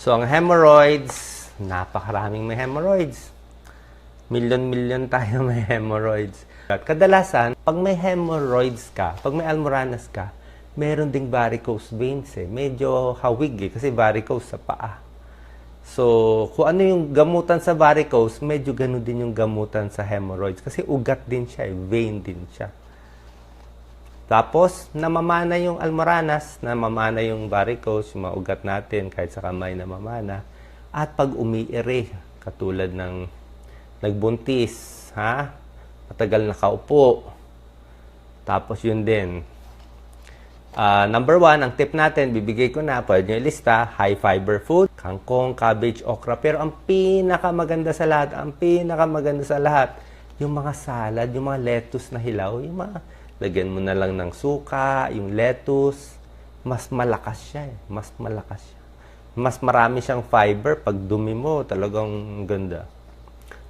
So, ang hemorrhoids, napakaraming may hemorrhoids. Milyon-milyon tayo may hemorrhoids. At kadalasan, pag may hemorrhoids ka, pag may almoranas ka, meron ding varicose veins eh. Medyo hawig eh, kasi varicose sa paa. So, kung ano yung gamutan sa varicose, medyo ganun din yung gamutan sa hemorrhoids. Kasi ugat din siya, eh, vein din siya. Tapos, namamana yung almoranas, namamana yung varicose, yung mga ugat natin, kahit sa kamay namamana. At pag umiire, katulad ng nagbuntis, ha? Matagal nakaupo. Tapos yun din. Ah, number one, ang tip natin, bibigay ko na, pwede nyo ilista, high fiber food, kangkong, cabbage, okra. Pero ang pinakamaganda sa lahat, ang pinakamaganda sa lahat, yung mga salad, yung mga lettuce na hilaw, yung mga, lagyan mo na lang ng suka, yung lettuce, mas malakas siya eh. Mas malakas siya. Mas marami siyang fiber. Pag dumi mo, talagang ganda.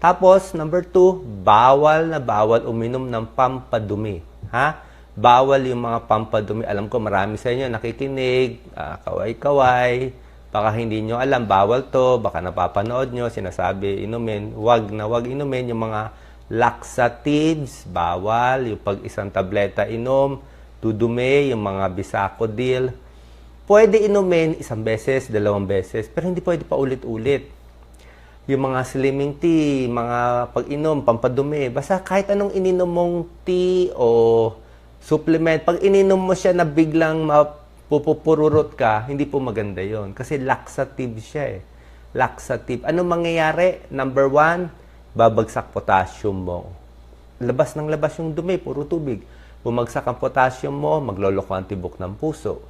Tapos, number two, bawal na bawal uminom ng pampadumi. Ha? Bawal yung mga pampadumi. Alam ko, marami sa inyo nakikinig, ah, kaway-kaway. Baka hindi nyo alam, bawal to. Baka napapanood nyo, sinasabi, inumin. Wag na wag inumin yung mga laxatives, bawal. Yung pag isang tableta inom, dudumi, yung mga bisakodil. Pwede inumin isang beses, dalawang beses, pero hindi pwede pa ulit-ulit yung mga slimming tea, mga pag-inom, pampadumi, basta kahit anong ininom mong tea o supplement, pag ininom mo siya na biglang mapupururot ka, hindi po maganda yon Kasi laxative siya eh. Laxative. Ano mangyayari? Number one, babagsak potassium mo. Labas ng labas yung dumi, puro tubig. Bumagsak ang potassium mo, magloloko ang tibok ng puso.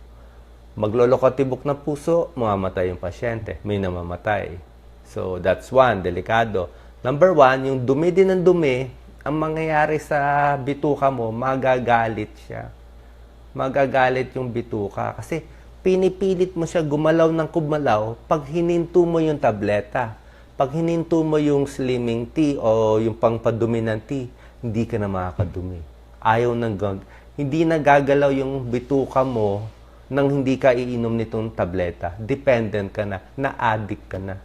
Magloloko ang tibok ng puso, mamamatay yung pasyente. May namamatay. So, that's one, delikado. Number one, yung dumi din ng dumi, ang mangyayari sa bituka mo, magagalit siya. Magagalit yung bituka. Kasi pinipilit mo siya gumalaw ng kumalaw pag hininto mo yung tableta. Pag hininto mo yung slimming tea o yung pangpadumi ng tea, hindi ka na makakadumi. Ayaw ng gag... Hindi na gagalaw yung bituka mo nang hindi ka iinom nitong tableta. Dependent ka na. Na-addict ka na.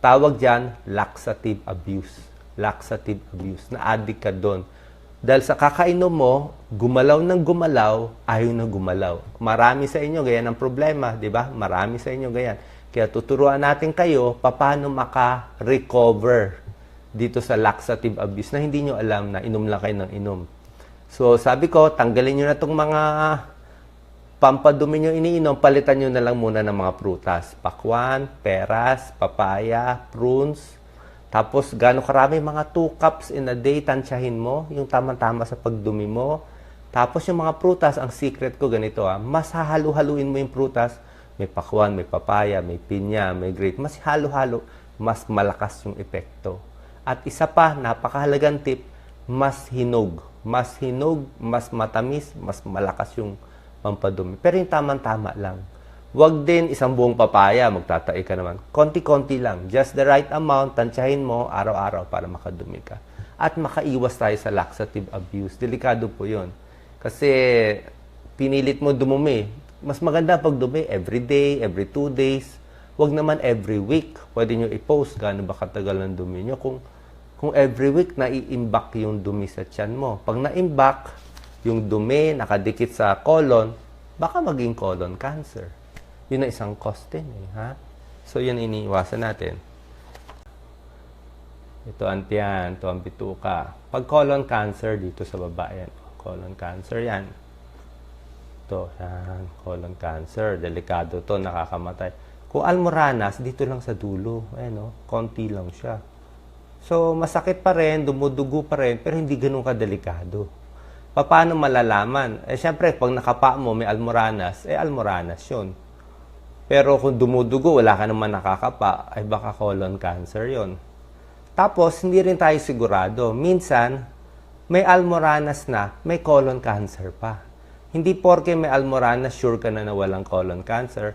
Tawag dyan, laxative abuse. Laxative abuse. Na-addict ka doon. Dahil sa kakainom mo, gumalaw ng gumalaw, ayaw na gumalaw. Marami sa inyo, ganyan ang problema, di ba? Marami sa inyo, ganyan. Kaya tuturuan natin kayo paano maka-recover dito sa laxative abuse na hindi nyo alam na inom lang kayo ng inom. So, sabi ko, tanggalin nyo na itong mga pampadumi nyo iniinom, palitan nyo na lang muna ng mga prutas. Pakwan, peras, papaya, prunes. Tapos, gano'ng karami, mga 2 cups in a day, tansyahin mo, yung tamang-tama sa pagdumi mo. Tapos, yung mga prutas, ang secret ko ganito, ah, mas hahalu-haluin mo yung prutas. May pakwan, may papaya, may pinya, may grape. Mas halo-halo, mas malakas yung epekto. At isa pa, napakahalagang tip, mas hinog. Mas hinog, mas matamis, mas malakas yung pampadumi. Pero yung tamang-tama lang. Huwag din isang buong papaya, magtatae ka naman. Konti-konti lang. Just the right amount, tansyahin mo araw-araw para makadumi ka. At makaiwas tayo sa laxative abuse. Delikado po yon Kasi pinilit mo dumumi. Mas maganda pag dumi every day, every two days. Huwag naman every week. Pwede nyo i-post gaano ba katagal ng dumi nyo. Kung, kung every week nai-imbak yung dumi sa tiyan mo. Pag na-imbak, yung dumi nakadikit sa colon, baka maging colon cancer. Yun na isang cause din. Eh, ha? So, yun iniiwasan natin. Ito ang tiyan, ito ang bituka. Pag colon cancer, dito sa baba yan. Colon cancer yan. Ito, yan. Colon cancer. Delikado to, nakakamatay. Kung almoranas, dito lang sa dulo. Ayan, no? Konti lang siya. So, masakit pa rin, dumudugo pa rin, pero hindi ganun kadelikado. Paano malalaman? Eh, syempre, pag nakapa mo, may almoranas, eh, almoranas yun. Pero kung dumudugo, wala ka naman nakakapa, ay baka colon cancer yon. Tapos, hindi rin tayo sigurado. Minsan, may almoranas na, may colon cancer pa. Hindi porke may almoranas, sure ka na na walang colon cancer.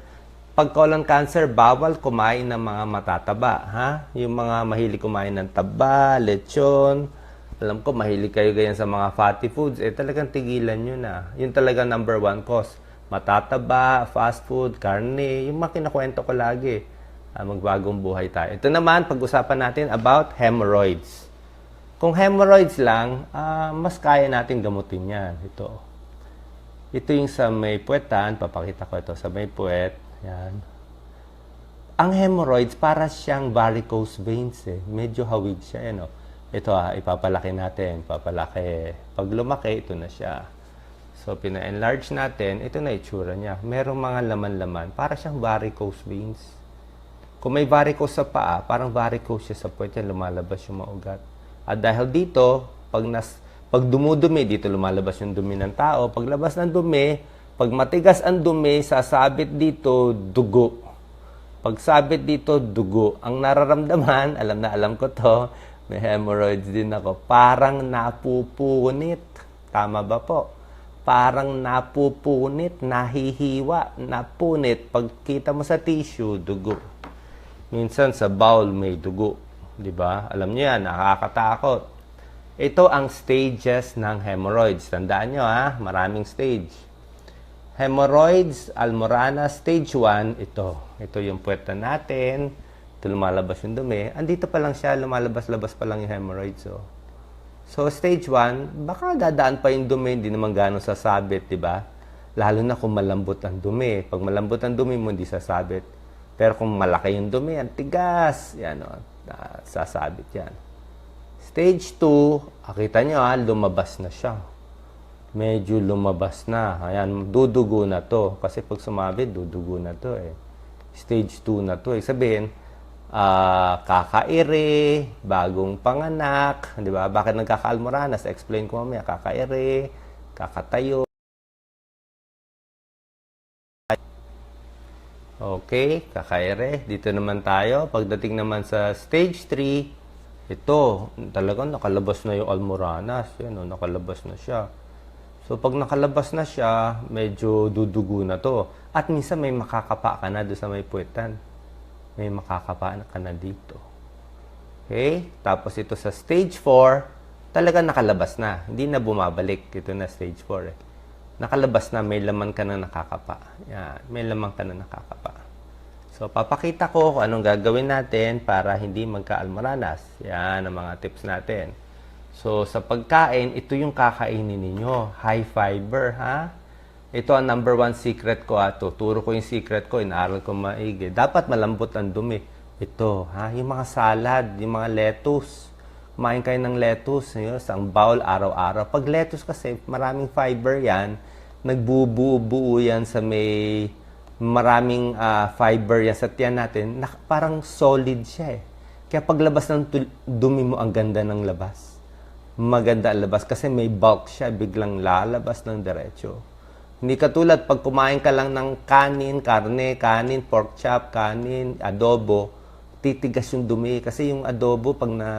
Pag colon cancer, bawal kumain ng mga matataba. Ha? Yung mga mahilig kumain ng taba, lechon. Alam ko, mahilig kayo ganyan sa mga fatty foods. Eh, talagang tigilan nyo na. Yun talaga number one cause. Matataba, fast food, karne, yung mga kinakwento ko lagi. Ah, magbagong buhay tayo. Ito naman, pag-usapan natin about hemorrhoids. Kung hemorrhoids lang, ah, mas kaya natin gamutin yan. Ito. Ito yung sa may puwetan. Papakita ko ito sa may puwet. Yan. Ang hemorrhoids, para siyang varicose veins eh. Medyo hawig siya. Ano? Ito ah, ipapalaki natin. Papalaki. Pag lumaki, ito na siya. So, pina-enlarge natin. Ito na itsura niya. Merong mga laman-laman. Para siyang varicose veins. Kung may varicose sa paa, parang varicose siya sa puwet yan, lumalabas yung mga ugat. At dahil dito, pag, nas, pag dumudumi, dito lumalabas yung dumi ng tao. Paglabas ng dumi, pag matigas ang dumi, sasabit dito, dugo. Pag sabit dito, dugo. Ang nararamdaman, alam na alam ko to, may hemorrhoids din ako, parang napupunit. Tama ba po? Parang napupunit, nahihiwa, napunit. Pagkita mo sa tissue, dugo. Minsan sa bowel may dugo. Di ba? Alam niyo yan, nakakatakot. Ito ang stages ng hemorrhoids. Tandaan nyo ha, maraming stage. Hemorrhoids, almorana, stage 1, ito. Ito yung puweta natin. Ito lumalabas yung dumi. Andito pa lang siya, lumalabas-labas pa lang yung hemorrhoids. Oh. So, stage 1, baka dadaan pa yung dumi, hindi naman gano'ng sasabit, di ba? Lalo na kung malambot ang dumi. Pag malambot ang dumi mo, hindi sasabit. Pero kung malaki yung dumi, ang tigas, yan o, ah, sasabit yan. Stage 2, akita nyo ha, lumabas na siya. Medyo lumabas na. Ayan, dudugo na to. Kasi pag sumabit, dudugo na to eh. Stage 2 na to eh. Sabihin, ah, kakaire, bagong panganak, di ba? Bakit nagkakaalmoranas? Explain ko mamaya. Kakaire, kakatayo. Okay, kakaire. Dito naman tayo. Pagdating naman sa stage 3, ito, talagang nakalabas na yung almoranas. Yan, oh, nakalabas na siya. So, pag nakalabas na siya, medyo dudugo na to. At minsan may makakapa ka na doon sa may puwetan. May makakapa ka na dito. Okay? Tapos ito sa stage 4, talagang nakalabas na. Hindi na bumabalik. Ito na stage 4 eh. Nakalabas na, may laman ka na nakakapa. Yan, may laman ka na nakakapa. So, papakita ko kung anong gagawin natin para hindi magka-almoranas. Yan ang mga tips natin. So, sa pagkain, ito yung kakainin ninyo. High fiber, ha? Ito ang number one secret ko, ha? Tuturo ko yung secret ko, inaaral ko maigi. Dapat malambot ang dumi. Ito, ha? Yung mga salad, yung mga lettuce. Kumain kayo ng lettuce, yun, isang bowl araw-araw. Pag lettuce kasi, maraming fiber yan. Nagbubuo-buo yan sa may maraming ah, fiber yan sa tiyan natin. Nak- parang solid siya eh. Kaya paglabas ng dumi mo, ang ganda ng labas maganda ang labas kasi may bulk siya, biglang lalabas ng diretso. Hindi katulad pag kumain ka lang ng kanin, karne, kanin, pork chop, kanin, adobo, titigas yung dumi kasi yung adobo pag na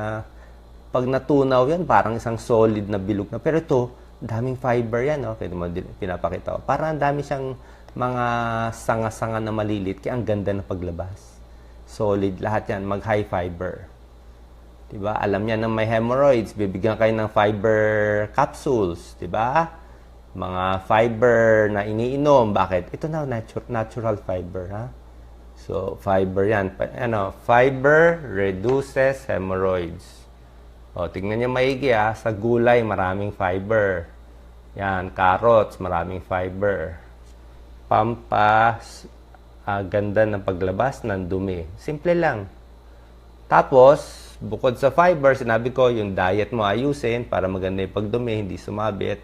pag natunaw yan, parang isang solid na bilog na. Pero ito, daming fiber yan, okay, din- pinapakita ko. Parang ang dami siyang mga sanga-sanga na malilit, kaya ang ganda ng paglabas. Solid lahat yan, mag high fiber. Diba? Alam niya na may hemorrhoids, bibigyan kayo ng fiber capsules, 'di ba? Mga fiber na iniinom. Bakit? Ito na natu- natural fiber, ha? So, fiber 'yan. Pa- Ano, fiber reduces hemorrhoids. O, tingnan niyo maigi ha. Sa gulay, maraming fiber. Yan, carrots, maraming fiber. Pampas, ah, ganda ng paglabas ng dumi. Simple lang. Tapos, bukod sa fiber, sinabi ko, yung diet mo ayusin para maganda yung pagdumi, hindi sumabit.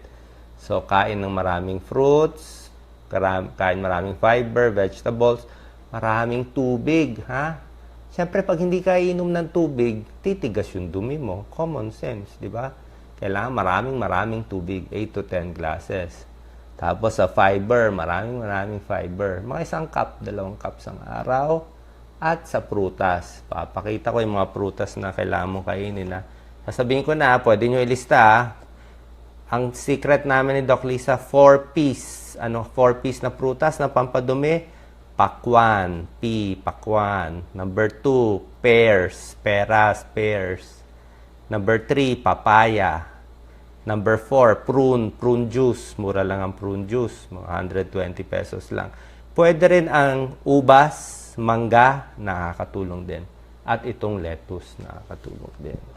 So, kain ng maraming fruits, kain maraming fiber, vegetables, maraming tubig, ha? Siyempre, pag hindi ka inom ng tubig, titigas yung dumi mo. Common sense, di ba? Kailangan maraming maraming tubig, 8 to 10 glasses. Tapos sa fiber, maraming maraming fiber. Mga isang cup, dalawang cup sa araw. At sa prutas. Papakita ko yung mga prutas na kailangan mo kainin. Ha? Sasabihin ko na, pwede nyo ilista. ha? Ang secret namin ni Doc Lisa, 4 piece. Ano, 4 piece na prutas na pampadumi. Pakwan, P, pakwan. Number 2, pears, peras, pears. Number 3, papaya. Number 4, prune, prune juice. Mura lang ang prune juice. Mga 120 pesos lang. Pwede rin ang ubas, mangga nakakatulong din. At itong lettuce nakakatulong din.